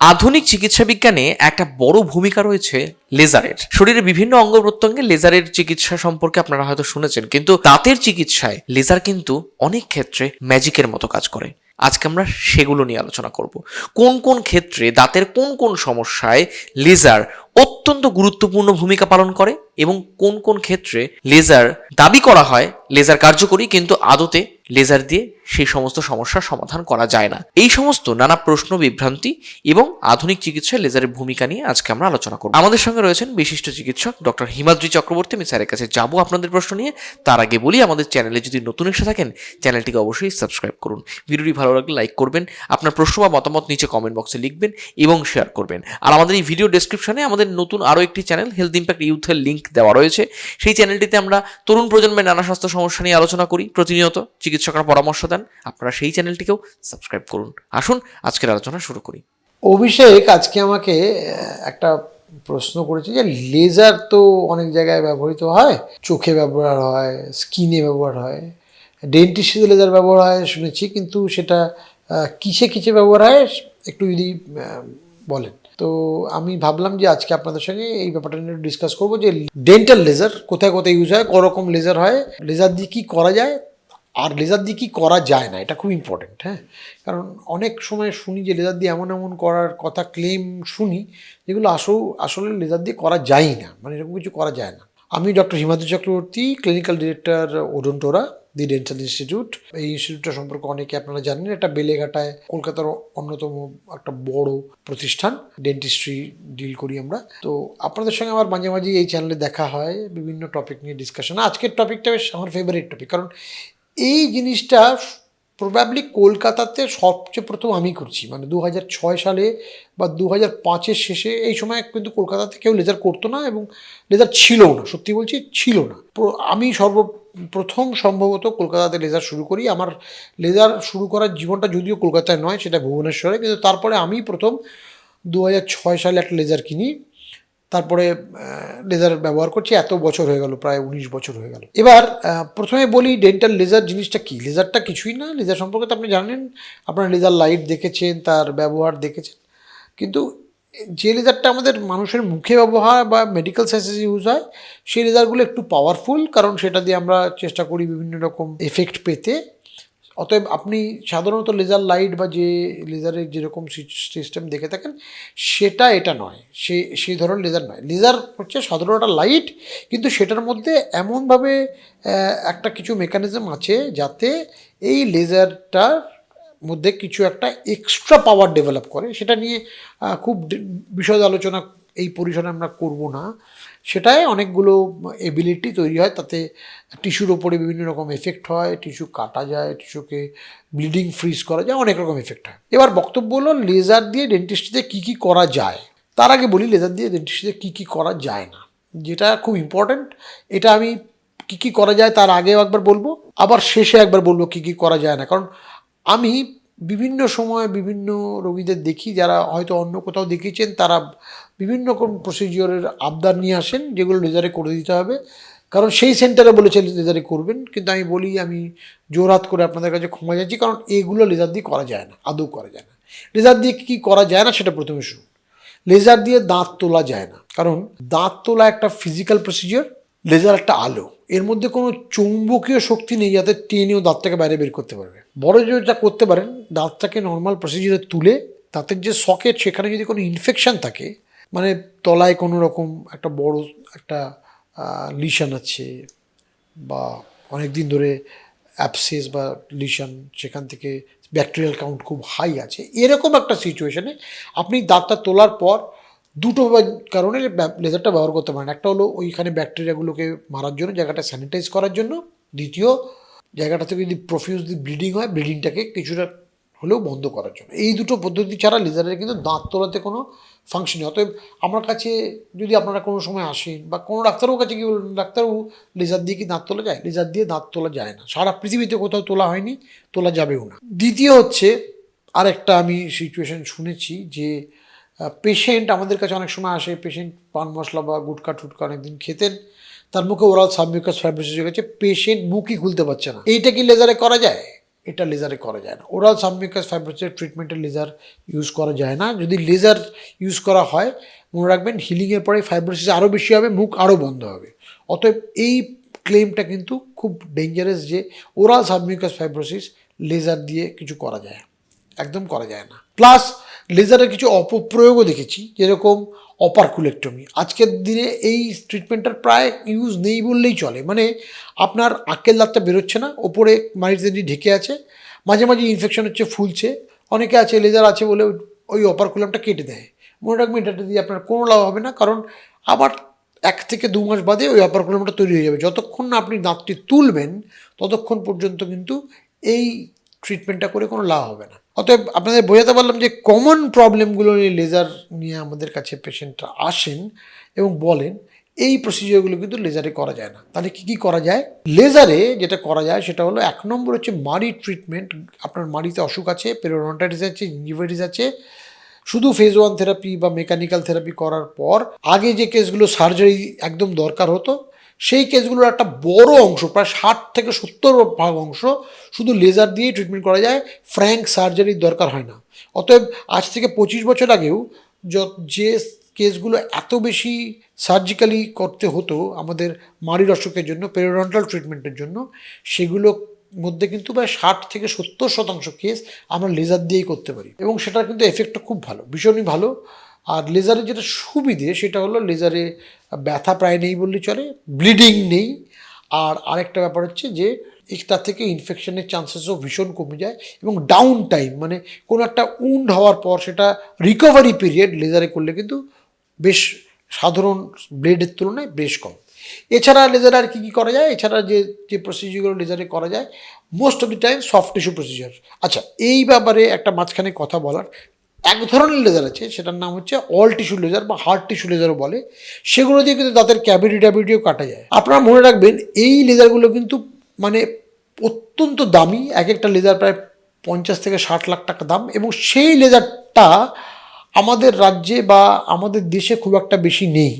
আধুনিক চিকিৎসা বিজ্ঞানে একটা বড় ভূমিকা রয়েছে লেজারের। শরীরের বিভিন্ন অঙ্গ প্রত্যঙ্গে লেজারের চিকিৎসা সম্পর্কে আপনারা হয়তো শুনেছেন, কিন্তু দাঁতের চিকিৎসায় লেজার কিন্তু অনেক ক্ষেত্রে ম্যাজিকের মতো কাজ করে। আজকে আমরা সেগুলো নিয়ে আলোচনা করব। কোন কোন ক্ষেত্রে দাঁতের কোন কোন সমস্যায় লেজার অত্যন্ত গুরুত্বপূর্ণ ভূমিকা পালন করে এবং কোন কোন ক্ষেত্রে লেজার দাবি করা হয় লেজার কার্যকরী কিন্তু আদতে লেজার দিয়ে সেই সমস্ত সমস্যার সমাধান করা যায় না। এই সমস্ত নানা প্রশ্ন, বিভ্রান্তি এবং আধুনিক চিকিৎসায় লেজারের ভূমিকা নিয়ে আজকে আমরা আলোচনা করব। আমাদের সঙ্গে রয়েছেন বিশিষ্ট চিকিৎসক ডক্টর হিমাদ্রি চক্রবর্তী। আমি স্যারের কাছে যাব আপনাদের প্রশ্ন নিয়ে। তার আগে বলি, আমাদের চ্যানেলে যদি নতুন এসে থাকেন, চ্যানেলটিকে অবশ্যই সাবস্ক্রাইব করুন। ভিডিওটি ভালো লাগলে লাইক করবেন, আপনার প্রশ্ন বা মতামত নিচে কমেন্ট বক্সে লিখবেন এবং শেয়ার করবেন। আর আমাদের এই ভিডিও ডেসক্রিপশনে আমাদের নতুন আরও একটি চ্যানেল হেলথ ইম্প্যাক্ট ইউথের লিঙ্ক দেওয়া রয়েছে। সেই চ্যানেলটিতে আমরা তরুণ প্রজন্মের নানা স্বাস্থ্য সমস্যা নিয়ে আলোচনা করি। প্রতিনিয়ত চিকিৎসকরা পরামর্শ দেন। আপনারা সেই চ্যানেলটিকেও সাবস্ক্রাইব করুন। আসুন, আজকের আলোচনা শুরু করি। অভিষেক, আজকে আমাকে একটা প্রশ্ন করেছে যে লেজার তো অনেক জায়গায় ব্যবহৃত হয়। চোখে ব্যবহার হয় স্কিনে ব্যবহার হয় ডেন্টিস্টে লেজার ব্যবহার হয়, শুনেছি। কিন্তু সেটা কিসে কিসে ব্যবহার হয়, একটু যদি বলেন। তো আমি ভাবলাম যে আজকে আপনাদের সঙ্গে এই ব্যাপারটা নিয়ে ডিসকাস করব যে ডেন্টাল লেজার কোথায় কোথায় ইউজ হয়, করকম লেজার হয় লেজার দিয়ে কী করা যায় আর লেজার দিয়ে কী করা যায় না, এটা খুব ইম্পর্টেন্ট হ্যাঁ? কারণ অনেক সময় শুনি যে লেজার দিয়ে এমন এমন করার কথা ক্লেম শুনি যেগুলো আসো আসলে লেজার দিয়ে করা যায় না মানে এরকম কিছু করা যায় না। আমি doctor Himadri Chakraborty clinical director Odontora the dental institute এই ইনস্টিটিউটটা সম্পর্কে অনেকে আপনারা জানেন, এটা বেলেঘাটায়, কলকাতার অন্যতম একটা বড় প্রতিষ্ঠান। ডেন্টিস্ট্রি ডিল করি আমরা। তো আপনাদের সঙ্গে আমার মাঝে মাঝে এই চ্যানেলে দেখা হয়, বিভিন্ন টপিক নিয়ে ডিসকাশন আজকের টপিকটা বেশ আমার ফেভারিট টপিক কারণ এই জিনিসটা প্রবাবলি কলকাতাতে সবচেয়ে প্রথম আমি করছি। মানে দু ছয় সালে বা দু হাজার পাঁচের শেষে এই সময় কিন্তু কলকাতাতে কেউ লেজার করতো না এবং লেজার ছিলও না। সত্যি বলছি ছিল না। আমি সর্ব প্রথম সম্ভবত কলকাতাতে লেজার শুরু করি। আমার লেজার শুরু করার জীবনটা যদিও কলকাতায় নয়, সেটা ভুবনেশ্বরে। কিন্তু তারপরে আমি প্রথম দু ছয় সালে একটা লেজার কিনি। তারপরে লেজার ব্যবহার করছি, এত বছর হয়ে গেল, প্রায় উনিশ বছর হয়ে গেল। এবার প্রথমে বলি ডেন্টাল লেজার জিনিসটা কি? লেজারটা কিছুই না লেজার সম্পর্কে তো আপনি জানেন, আপনার লেজার লাইট দেখেছেন, তার ব্যবহার দেখেছেন। কিন্তু যে লেজারটা আমাদের মানুষের মুখে ব্যবহার বা মেডিকেল সায়েন্সে ইউজ হয়, সেই লেজারগুলো একটু পাওয়ারফুল কারণ সেটা দিয়ে আমরা চেষ্টা করি বিভিন্ন রকম এফেক্ট পেতে। অতএব আপনি সাধারণত লেজার লাইট বা যে লেজারের যেরকম সিস্টেম দেখে থাকেন, সেটা এটা নয়। সে সেই ধরনের লেজার নয়। লেজার হচ্ছে সাধারণ একটা লাইট কিন্তু সেটার মধ্যে এমনভাবে একটা কিছু মেকানিজম আছে যাতে এই লেজারটার মধ্যে কিছু একটা এক্সট্রা পাওয়ার ডেভেলপ করে। সেটা নিয়ে খুব বিশদ আলোচনা এই পরিসরে আমরা করব না। সেটায় অনেকগুলো এবিলিটি তৈরি হয়, তাতে টিস্যুর ওপরে বিভিন্ন রকম এফেক্ট হয় টিস্যু কাটা যায় টিস্যুকে ব্লিডিং ফ্রিজ করা যায়, অনেক রকম এফেক্ট হয়। এবার বক্তব্য হলো লেজার দিয়ে ডেন্টিস্ট্রিতে কী কী করা যায়। তার আগে বলি লেজার দিয়ে ডেন্টিস্ট্রিতে কী কী করা যায় না। যেটা খুব ইম্পর্ট্যান্ট এটা আমি কী কী করা যায় তার আগেও একবার বলব, আবার শেষে একবার বলব কী কী করা যায় না। কারণ আমি বিভিন্ন সময় বিভিন্ন রোগীদের দেখি, যারা হয়তো অন্য কোথাও দেখিয়েছেন, তারা বিভিন্ন রকম প্রসিজিওরের আবদার নিয়ে আসেন, যেগুলো লেজারে করে দিতে হবে। কারণ সেই সেন্টারে বলেছে লেজারে করবেন, কিন্তু আমি বলি, আমি জোরহাত করে আপনাদের কাছে ক্ষমা যাচ্ছি কারণ এগুলো লেজার দিয়ে করা যায় না, আদৌ করা যায় না। লেজার দিয়ে কী করা যায় না, সেটা প্রথমে শুনুন। লেজার দিয়ে দাঁত তোলা যায় না, কারণ দাঁত তোলা একটা ফিজিক্যাল প্রসিজিওর লেজার একটা আলো। এর মধ্যে কোনো চৌম্বকীয় শক্তি নেই যাতে টেনেও দাঁতটাকে বাইরে বের করতে পারবে। বড় যেটা করতে পারেন, দাঁতটাকে নর্মাল প্রসিজিওরে তুলে দাঁতের যে সকেট সেখানে যদি কোনো ইনফেকশান থাকে মানে তলায় কোনো রকম একটা বড় একটা লিশন আছে বা অনেক দিন ধরে অ্যাপসেস বা লিশন সেখান থেকে ব্যাকটেরিয়াল কাউন্ট খুব হাই আছে, এরকম একটা সিচুয়েশানে আপনি দাঁতটা তোলার পর দুটো কারণে লেজারটা ব্যবহার করতে পারেন। একটা হলো ওইখানে ব্যাকটেরিয়াগুলোকে মারার জন্য, জায়গাটা স্যানিটাইজ করার জন্য। দ্বিতীয় জায়গাটা থেকে যদি প্রফিউজলি ব্লিডিং হয় ব্লিডিংটাকে কিছুটা হলেও বন্ধ করার জন্য। এই দুটো পদ্ধতি ছাড়া লেজারের কিন্তু দাঁত তোলাতে কোনো ফাংশন নেই। অতএব আমার কাছে যদি আপনারা কোনো সময় আসেন বা কোনো ডাক্তারবাবুর কাছে কি বলবেন ডাক্তারবাবু লেজার দিয়ে কি দাঁত তোলা যায়? লেজার দিয়ে দাঁত তোলা যায় না। সারা পৃথিবীতে কোথাও তোলা হয়নি, তোলা যাবেও না। দ্বিতীয় হচ্ছে, আরেকটা আমি সিচুয়েশন শুনেছি যে পেশেন্ট আমাদের কাছে অনেক সময় আসে পেশেন্ট পান মশলা বা গুটকা টুটকা অনেকদিন খেতেন, তার মুখে ওরাল সাবমিউকাস ফাইব্রোসিস হয়ে গেছে পেশেন্ট মুখই খুলতে পারছে না। এইটা কি লেজারে করা যায়? এটা লেজারে করা যায় না। ওরাল সাবমিকাস ফাইব্রোসিসের ট্রিটমেন্টে লেজার ইউজ করা যায় না। যদি লেজার ইউজ করা হয়, মনে রাখবেন হিলিংয়ের পরে ফাইব্রোসিস আরও বেশি হবে, মুখ আরও বন্ধ হবে। অতএব এই ক্লেমটা কিন্তু খুব ডেঞ্জারাস যে ওরাল সাবমিউকাস ফাইব্রোসিস লেজার দিয়ে কিছু করা যায় একদম করা যায় না। প্লাস লেজারের কিছু অপপ্রয়োগও দেখেছি, যেরকম অপারকুলেক্টমি। আজকের দিনে এই ট্রিটমেন্টটার প্রায় ইউজ নেই বললেই চলে। মানে আপনার আক্কেল দাঁতটা বেরোচ্ছে না, ওপরে দিয়ে ঢেকে আছে, মাঝে মাঝে ইনফেকশন হচ্ছে, ফুলছে। অনেকে আছে, লেজার আছে বলে ওই- ওই অপারকুলামটা কেটে দেয়। মনে রাখবেন, এটা দিয়ে আপনার কোনো লাভ হবে না, কারণ আবার এক থেকে দু মাস বাদে ওই অপারকুলামটা তৈরি হয়ে যাবে। যতক্ষণ না আপনি দাঁতটি তুলবেন, ততক্ষণ পর্যন্ত কিন্তু এই ট্রিটমেন্টটা করে কোনো লাভ হবে না। অতএব আপনাদের বোঝাতে পারলাম যে কমন প্রবলেমগুলো নিয়ে লেজার নিয়ে আমাদের কাছে পেশেন্টরা আসেন এবং বলেন, এই প্রসিজিওরগুলো কিন্তু লেজারে করা যায় না। তাহলে কি কি করা যায়? লেজারে যেটা করা যায় সেটা হলো এক নম্বর হচ্ছে মাড়ি ট্রিটমেন্ট আপনার মাড়িতে অসুখ আছে পেরোনটাইটিস আছে ইঞ্জিভাইটিস আছে। শুধু ফেজ ওয়ান থেরাপি বা মেকানিক্যাল থেরাপি করার পর আগে যে কেসগুলো সার্জারি একদম দরকার হতো সেই কেসগুলোর একটা বড় অংশ, প্রায় ষাট থেকে সত্তর ভাগ অংশ শুধু লেজার দিয়েই ট্রিটমেন্ট করা যায় ফ্র্যাঙ্ক সার্জারির দরকার হয় না। অতএব আজ থেকে পঁচিশ বছর আগেও য- কেসগুলো এত বেশি সার্জিক্যালি করতে হতো আমাদের মাড়ির অসুখের জন্য পেরোডন্টাল ট্রিটমেন্টের জন্য, সেগুলো মধ্যে কিন্তু প্রায় ষাট থেকে সত্তর শতাংশ কেস আমরা লেজার দিয়েই করতে পারি। এবং সেটার কিন্তু এফেক্টটা খুব ভালো, ভীষণই ভালো। আর লেজারের যেটা সুবিধে সেটা হলো লেজারে ব্যথা প্রায় নেই বললে চলে ব্লিডিং নেই। আর আরেকটা ব্যাপার হচ্ছে যে তার থেকে ইনফেকশনের চান্সেসও ভীষণ কমে যায় এবং ডাউন টাইম মানে কোনো একটা উন্ড হওয়ার পর সেটা রিকভারি পিরিয়ড লেজারে করলে কিন্তু বেশ সাধারণ ব্লেডের তুলনায় বেশ কম। এছাড়া লেজারে আর কী কী করা যায়? এছাড়া যে যে প্রসিজিওরগুলো লেজারে করা যায় most of the time soft tissue procedure আচ্ছা এই ব্যাপারে একটা মাঝখানে কথা বলার। এক ধরনের লেজার আছে, সেটার নাম হচ্ছে অল টিস্যু লেজার বা হার্ড টিস্যু লেজারও বলে। সেগুলো দিয়ে কিন্তু দাঁতের ক্যাভিটি ট্যাভিটিও কাটা যায়। আপনারা মনে রাখবেন, এই লেজারগুলো কিন্তু মানে অত্যন্ত দামি, এক একটা লেজার প্রায় পঞ্চাশ থেকে ষাট লাখ টাকা দাম এবং সেই লেজারটা আমাদের রাজ্যে বা আমাদের দেশে খুব একটা বেশি নেই।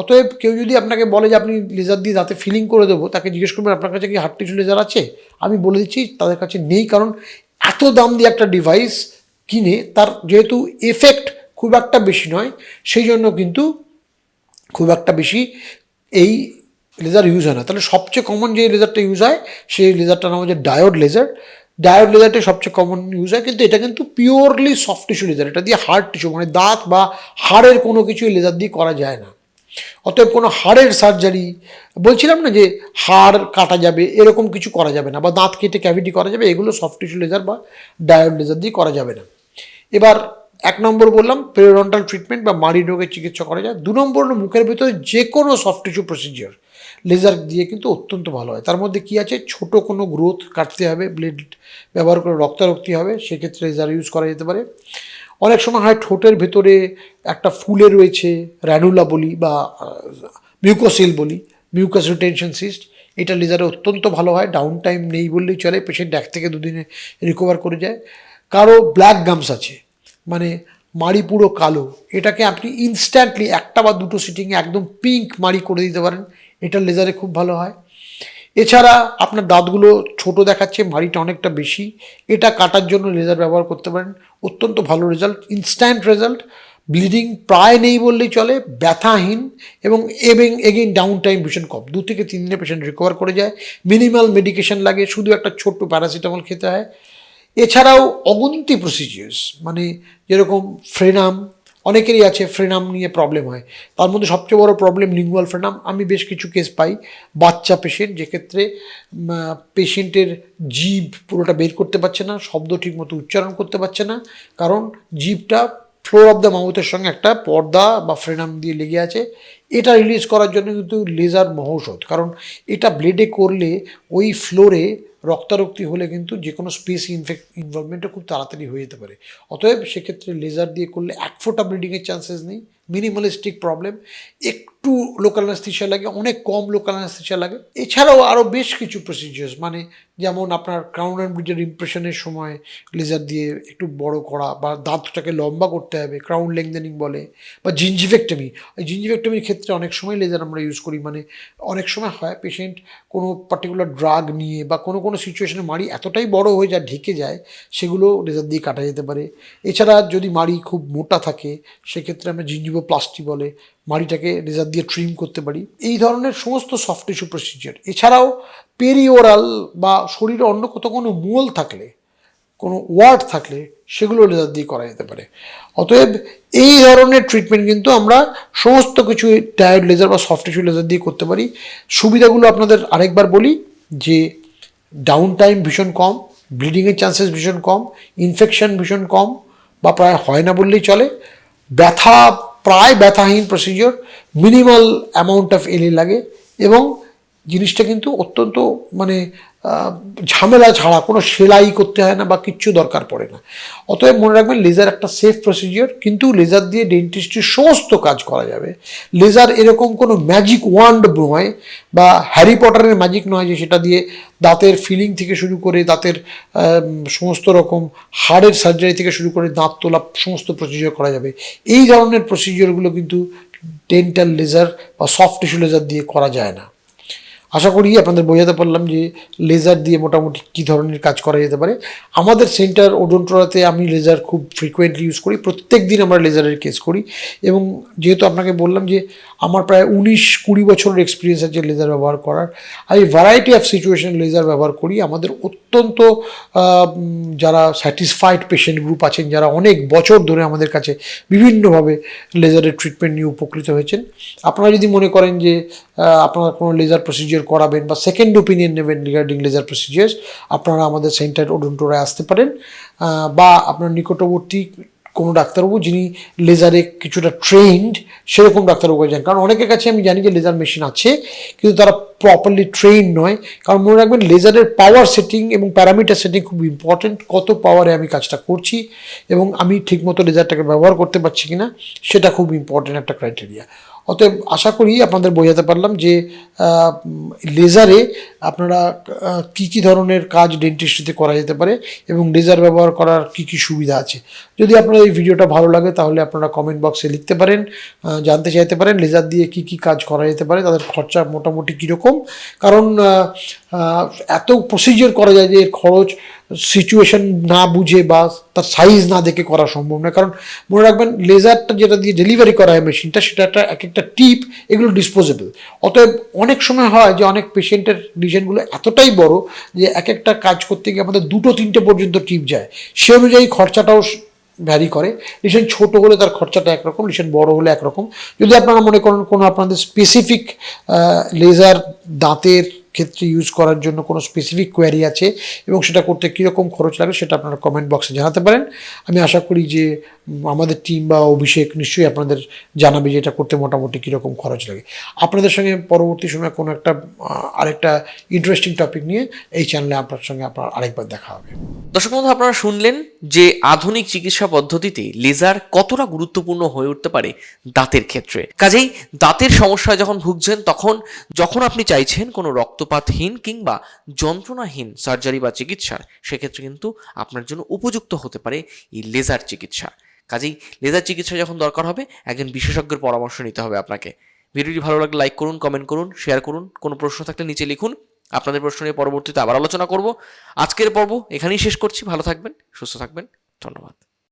অতএব কেউ যদি আপনাকে বলে যে, আপনি লেজার দিয়ে দাঁতে ফিলিং করে দেবো তাকে জিজ্ঞেস করবেন, আপনার কাছে কি হার্ড টিস্যু লেজার আছে? আমি বলে দিচ্ছি, তাদের কাছে নেই, কারণ এত দাম দিয়ে একটা ডিভাইস কিনে তার যেহেতু এফেক্ট খুব একটা বেশি নয়, সেই জন্য কিন্তু খুব একটা বেশি এই লেজার ইউজ হয় না। তাহলে সবচেয়ে কমন যে লেজারটা ইউজ হয়, সেই লেজারটার নাম হচ্ছে ডায়োড লেজার ডায়োড লেজারটা সবচেয়ে কমন ইউজ হয়, কিন্তু এটা কিন্তু পিওরলি সফট টিস্যু লেজার এটা দিয়ে হার্ড টিস্যু মানে দাঁত বা হাড়ের কোনো কিছুই লেজার দিয়ে করা যায় না। অতএব কোনো হাড়ের সার্জারি বলছিলাম না যে হাড় কাটা যাবে, এরকম কিছু করা যাবে না, বা দাঁত কেটে ক্যাভিটি করা যাবে, এগুলো সফট টিস্যু লেজার বা ডায়োড লেজার দিয়ে করা যাবে না। এবার এক নম্বর বললাম পেরোডন্টাল ট্রিটমেন্ট বা মাড়ি রোগের চিকিৎসা করা যায়। দু নম্বর হলো মুখের ভেতরে যে কোনো সফট টিস্যু প্রসিজিওর লেজার দিয়ে কিন্তু অত্যন্ত ভালো হয়। তার মধ্যে কি আছে? ছোট কোনো গ্রোথ কাটতে হবে ব্লেড ব্যবহার করে রক্তারক্তি হবে, সেক্ষেত্রে লেজার ইউজ করা যেতে পারে। অনেক সময় হয় ঠোঁটের ভেতরে একটা ফুলে রয়েছে র্যানুলা বলি বা মিউকোসিল বলি মিউকাস রিটেনশন সিস্ট এটা লেজারে অত্যন্ত ভালো হয় ডাউন টাইম নেই বললেই চলে পেশেন্ট এক থেকে দুদিনে রিকভার করে যায়। কারও ব্ল্যাক গামস আছে মানে মাড়ি পুরো কালো। এটাকে আপনি ইনস্ট্যান্টলি একটা বা দুটো সিটিংয়ে একদম পিঙ্ক মাড়ি করে দিতে পারেন। এটা লেজারে খুব ভালো হয়। এছাড়া আপনার দাঁতগুলো ছোট দেখাচ্ছে, মাড়িটা অনেকটা বেশি। এটা কাটার জন্য লেজার ব্যবহার করতে পারেন। অত্যন্ত ভালো রেজাল্ট ইনস্ট্যান্ট রেজাল্ট ব্লিডিং প্রায় নেই বললেই চলে, ব্যথাহীন এবং এবং এগেইন ডাউন টাইম ভীষণ কম। দু থেকে তিন দিনে পেশেন্ট রিকভার করে যায়। মিনিমাল মেডিকেশন লাগে, শুধু একটা ছোট্ট প্যারাসিটামল খেতে হয়। এছাড়াও অগুন্তি প্রসিজিয়ার্স মানে যেরকম ফ্রেনাম অনেকেরই আছে ফ্রেনাম নিয়ে প্রবলেম হয়। তার মধ্যে সবচেয়ে বড় প্রবলেম লিঙ্গুয়াল ফ্রেনাম আমি বেশ কিছু কেস পাই। বাচ্চা পেশেন্ট যেক্ষেত্রে পেশেন্টের জিভ পুরোটা বের করতে পারছে না, শব্দ ঠিকমতো উচ্চারণ করতে পারছে না, কারণ জিভটা ফ্লোর অফ দ্য মাউথের সঙ্গে একটা পর্দা বা ফ্রেনাম দিয়ে লেগে আছে। এটা রিলিজ করার জন্য কিন্তু লেজার মহৌষধ, কারণ এটা ব্লেডে করলে ওই ফ্লোরে রক্তারক্তি হলে কিন্তু যে কোনো স্পেস ইনফেক্ট ইনভলভমেন্টও খুব তাড়াতাড়ি হয়ে যেতে পারে। অতএব সেক্ষেত্রে লেজার দিয়ে করলে এক ফোটা ব্লিডিংয়ের চান্সেস নেই। মিনিমালিস্টিক প্রবলেম একটু একটু লোকাল অ্যানাস্থেশিয়া লাগে, অনেক কম লোকাল অ্যানাস্থেশিয়া লাগে। এছাড়াও আরও বেশ কিছু প্রসিজিয়ার্স মানে যেমন আপনার ক্রাউন অ্যান্ড ব্রিজের ইমপ্রেশনের সময় লেজার দিয়ে একটু বড় করা বা দাঁতটাকে লম্বা করতে হবে ক্রাউন লেংদেনিং বলে, বা জিঞ্জিভেক্টমি এই জিঞ্জিভেক্টমির ক্ষেত্রে অনেক সময় লেজার আমরা ইউজ করি মানে অনেক সময় হয় পেশেন্ট কোনো পার্টিকুলার ড্রাগ নিয়ে বা কোনো কোনো সিচুয়েশনে মাড়ি এতটাই বড় হয়ে যায়, ঢেকে যায়, সেগুলো লেজার দিয়ে কাটা যেতে পারে। এছাড়া যদি মাড়ি খুব মোটা থাকে, সেক্ষেত্রে আমরা জিঞ্জিভো প্লাস্টি বলে মাড়িটাকে লেজার দিয়ে ট্রিম করতে পারি। এই ধরনের সমস্ত সফট টিস্যু প্রসিজিয়ার এছাড়াও পেরিওরাল বা শরীরে অন্য কোথাও কোনো মূল থাকলে, কোনো ওয়ার্ড থাকলে সেগুলো লেজার দিয়ে করা যেতে পারে। অতএব এই ধরনের ট্রিটমেন্ট কিন্তু আমরা সমস্ত কিছু টায়ার্ড লেজার বা সফট টিস্যু লেজার দিয়ে করতে পারি। সুবিধাগুলো আপনাদের আরেকবার বলি যে ডাউন টাইম ভীষণ কম ব্লিডিংয়ের চান্সেস ভীষণ কম ইনফেকশন ভীষণ কম বা প্রায় হয় না বললেই চলে। ব্যথা প্রায় ব্যথাহীন প্রসিজিওর মিনিমাল অ্যামাউন্ট অফ এলি লাগে এবং জিনিসটা কিন্তু অত্যন্ত মানে ঝামেলা ছাড়া, কোনো সেলাই করতে হয় না বা কিচ্ছু দরকার পড়ে না। অতএব মনে রাখবেন লেজার একটা সেফ প্রসিজিওর কিন্তু লেজার দিয়ে ডেন্টিস্ট্রির সমস্ত কাজ করা যাবে। লেজার এরকম কোনো ম্যাজিক ওয়ান্ড নয় বা হ্যারি পটারের ম্যাজিক নয় যে সেটা দিয়ে দাঁতের ফিলিং থেকে শুরু করে দাঁতের সমস্ত রকম হাড়ের সার্জারি থেকে শুরু করে দাঁত তোলা সমস্ত প্রসিজিওর করা যাবে। এই ধরনের প্রসিজিওরগুলো কিন্তু ডেন্টাল লেজার বা সফট টিস্যু লেজার দিয়ে করা যায় না। আশা করি আপনাদের বোঝাতে পারলাম যে লেজার দিয়ে মোটামুটি কী ধরনের কাজ করা যেতে পারে। আমাদের সেন্টার ওডোন্টোরাতে আমি লেজার খুব ফ্রিকোয়েন্টলি ইউজ করি প্রত্যেক দিন আমরা লেজারের কেস করি এবং যেহেতু আপনাকে বললাম যে আমার প্রায় উনিশ কুড়ি বছরের এক্সপিরিয়েন্স আছে লেজার ব্যবহার করার, আমি ভ্যারাইটি অফ সিচুয়েশন লেজার ব্যবহার করি। আমাদের অত্যন্ত যারা স্যাটিসফাইড পেশেন্ট গ্রুপ আছেন, যারা অনেক বছর ধরে আমাদের কাছে বিভিন্নভাবে লেজারের ট্রিটমেন্ট নিয়ে উপকৃত হয়েছেন, আপনারা যদি মনে করেন যে আপনারা কোনো লেজার প্রসিজিওর করাবেন বা সেকেন্ড ওপিনিয়ন নেবেন রিগার্ডিং লেজার প্রসিজিয়ার্স আপনারা আমাদের সেন্টার ওডন্টোরায় আসতে পারেন বা আপনার নিকটবর্তী কোনো ডাক্তারবাবু যিনি লেজারে কিছুটা ট্রেন্ড সেরকম ডাক্তারবাবু যান। কারণ অনেকের কাছে আমি জানি যে লেজার মেশিন আছে, কিন্তু তারা প্রপারলি ট্রেন নয়। কারণ মনে রাখবেন লেজারের পাওয়ার সেটিং এবং প্যারামিটার সেটিং খুব ইম্পর্টেন্ট কত পাওয়ারে আমি কাজটা করছি এবং আমি ঠিকমতো লেজারটাকে ব্যবহার করতে পারছি কিনা, সেটা খুব ইম্পর্টেন্ট একটা ক্রাইটেরিয়া অতএব আশা করি আপনাদের বোঝাতে পারলাম যে লেজারে আপনারা কী কী ধরনের কাজ ডেন্টিস্ট্রিতে করা যেতে পারে এবং লেজার ব্যবহার করার কী কী সুবিধা আছে। যদি আপনার এই ভিডিওটা ভালো লাগে, তাহলে আপনারা কমেন্ট বক্সে লিখতে পারেন জানতে চাইতে পারেন লেজার দিয়ে কী কী কাজ করা যেতে পারে, তাদের খরচা মোটামুটি কীরকম। কারণ এত প্রসিজিওর করা যায় যে এর খরচ সিচুয়েশন না বুঝে বা তার সাইজ না দেখে করা সম্ভব নয়। কারণ মনে রাখবেন লেজারটা যেটা দিয়ে ডেলিভারি করা হয় মেশিনটা সেটা একটা এক একটা টিপ এগুলো ডিসপোজেবল অতএব অনেক সময় হয় যে অনেক পেশেন্টের ডিজাইনগুলো এতটাই বড় যে এক একটা কাজ করতে গিয়ে আমাদের দুটো, তিনটে পর্যন্ত টিপ যায়। সে অনুযায়ী খরচাটাও ভ্যারি করে। লিশন ছোট হলে তার খরচাটা একরকম লিশন বড় হলে একরকম। যদি আপনারা মনে করেন কোনো আপনাদের স্পেসিফিক লেজার দাঁতের ক্ষেত্রে ইউজ করার জন্য কোনো স্পেসিফিক কোয়ারি আছে এবং সেটা করতে কীরকম খরচ লাগে সেটা আপনারা কমেন্ট বক্সে জানাতে পারেন। আমি আশা করি যে আমাদের টিম বা অভিষেক নিশ্চয়ই আপনাদের জানাবে যে এটা করতে মোটামুটি কীরকম খরচ লাগে। আপনাদের সঙ্গে পরবর্তী সময় কোনো একটা আরেকটা ইন্টারেস্টিং টপিক নিয়ে এই চ্যানেলে আপনার সঙ্গে আপনার আরেকবার দেখা হবে। দর্শক বন্ধু, আপনারা শুনলেন যে আধুনিক চিকিৎসা পদ্ধতিতে লেজার কতটা গুরুত্বপূর্ণ হয়ে উঠতে পারে দাঁতের ক্ষেত্রে। কাজেই দাঁতের সমস্যায় যখন ভুগছেন, তখন, যখন আপনি চাইছেন কোনো রক্তপাতহীন কিংবা যন্ত্রণাহীন সার্জারি বা চিকিৎসার, সেক্ষেত্রে কিন্তু আপনার জন্য উপযুক্ত হতে পারে এই লেজার চিকিৎসা। কাজেই লেজার চিকিৎসা যখন দরকার হবে, একজন বিশেষজ্ঞের পরামর্শ নিতে হবে আপনাকে। ভিডিওটি ভালো লাগলে লাইক করুন কমেন্ট করুন শেয়ার করুন, কোনো প্রশ্ন থাকলে নিচে লিখুন। আপনাদের প্রশ্ন নিয়ে পরবর্তীতে আবার আলোচনা করব। আজকের পর্ব এখানেই শেষ করছি। ভালো থাকবেন, সুস্থ থাকবেন। ধন্যবাদ।